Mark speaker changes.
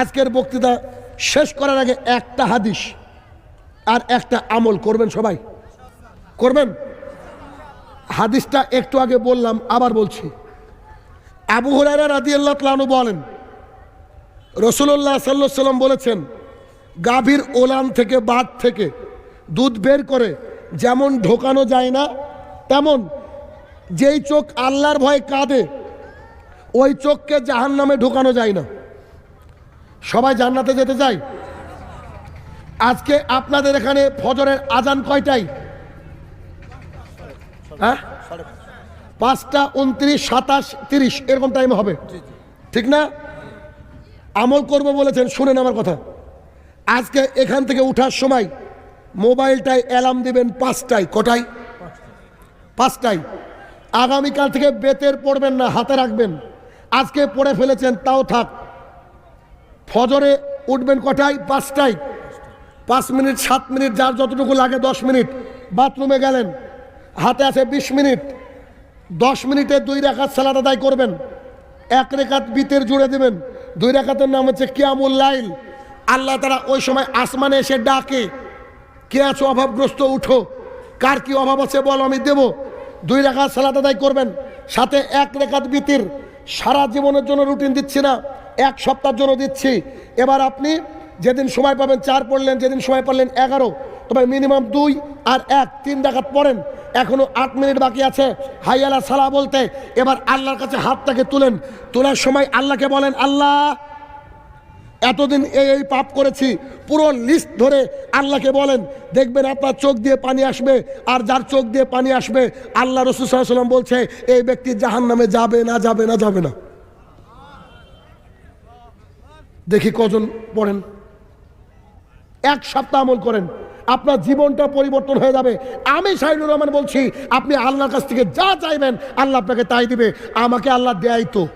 Speaker 1: আজকের বক্তৃতা শেষ করার আগে একটা হাদিস আর একটা আমল করবেন সবাই? করবেন? হাদিসটা একটু আগে বললাম, আবার বলছি। আবু হরারা রাদি আল্লাহ তালু বলেন রসুল্লাহ সাল্লাহ সাল্লাম বলেছেন, গাভীর ওলান থেকে বাদ থেকে দুধ বের করে যেমন ঢোকানো যায় না, তেমন যেই চোখ আল্লাহর ভয়ে কাঁদে, ওই চোখকে জাহান নামে ঢোকানো যায় না। সবাই জান্নাতে যেতে চাই। আজকে আপনাদের এখানে ফজরের আজান কয়টাই হ্যাঁ? পাঁচটা উনত্রিশ সাতাশ তিরিশ এরকম টাইম হবে। ঠিক না? আমল করব বলেছেন শুনেন আমার কথা। আজকে এখান থেকে উঠার সময় মোবাইলটায় অ্যালার্ম দিবেন পাঁচটায়। কটায়? পাঁচটায়। আগামীকাল থেকে বেতের পড়বেন না হাতে রাখবেন। আজকে পড়ে ফেলেছেন তাও থাক। ফজরে উঠবেন কটায়? পাঁচটায়। পাঁচ মিনিট, সাত মিনিট, যার যতটুকু লাগে দশ মিনিট। বাথরুমে গেলেন। হাতে আছে বিশ মিনিট। দশ মিনিটে দুই রেখাত সালাদ আদায় করবেন। এক রেখাত বিতের জুড়ে দেবেন। দুই রেখাতের নাম হচ্ছে কিয়ামুল লাইল। আল্লাহ তারা ওই সময় আসমানে এসে ডাকে, কে আছো? অভাবগ্রস্ত, উঠো। কার কি অভাব আছে বল, আমি দেব। দুই রেখাত সালাদ আদায় করবেন। সাথে এক রেখাত বিতির। সারা জীবনের জন্য রুটিন দিচ্ছি না। এক সপ্তাহের জন্য দিচ্ছি। এবার আপনি যেদিন সময় পাবেন, চার পড়লেন, যেদিন সময় পারলেন, এগারো। তবে মিনিমাম দুই আর এক, তিন ডাকাত পড়েন। এখনও আট মিনিট বাকি আছে। হাইয়ালা সালা বলতে, এবার আল্লাহর কাছে হাতটাকে তুলেন। তোলার সময় আল্লাহকে বলেন, আল্লাহ, এতদিন এই এই পাপ করেছি। পুরো লিস্ট ধরে আল্লাহকে বলেন, দেখবেন আপনার চোখ দিয়ে পানি আসবে আর যার চোখ দিয়ে পানি আসবে, আল্লাহ রসুল সাল্লাম বলছে, এই ব্যক্তি জাহান নামে যাবে না যাবে না যাবে না। দেখি কজন পড়েন। এক সপ্তাহ আমল করেন। আপনার জীবনটা পরিবর্তন হয়ে যাবে। আমি শাহিনুর রহমান বলছি, আপনি আল্লাহর কাছ থেকে যা চাইবেন, আল্লাহ আপনাকে তাই দিবে। আমাকে আল্লাহ দেয় তো।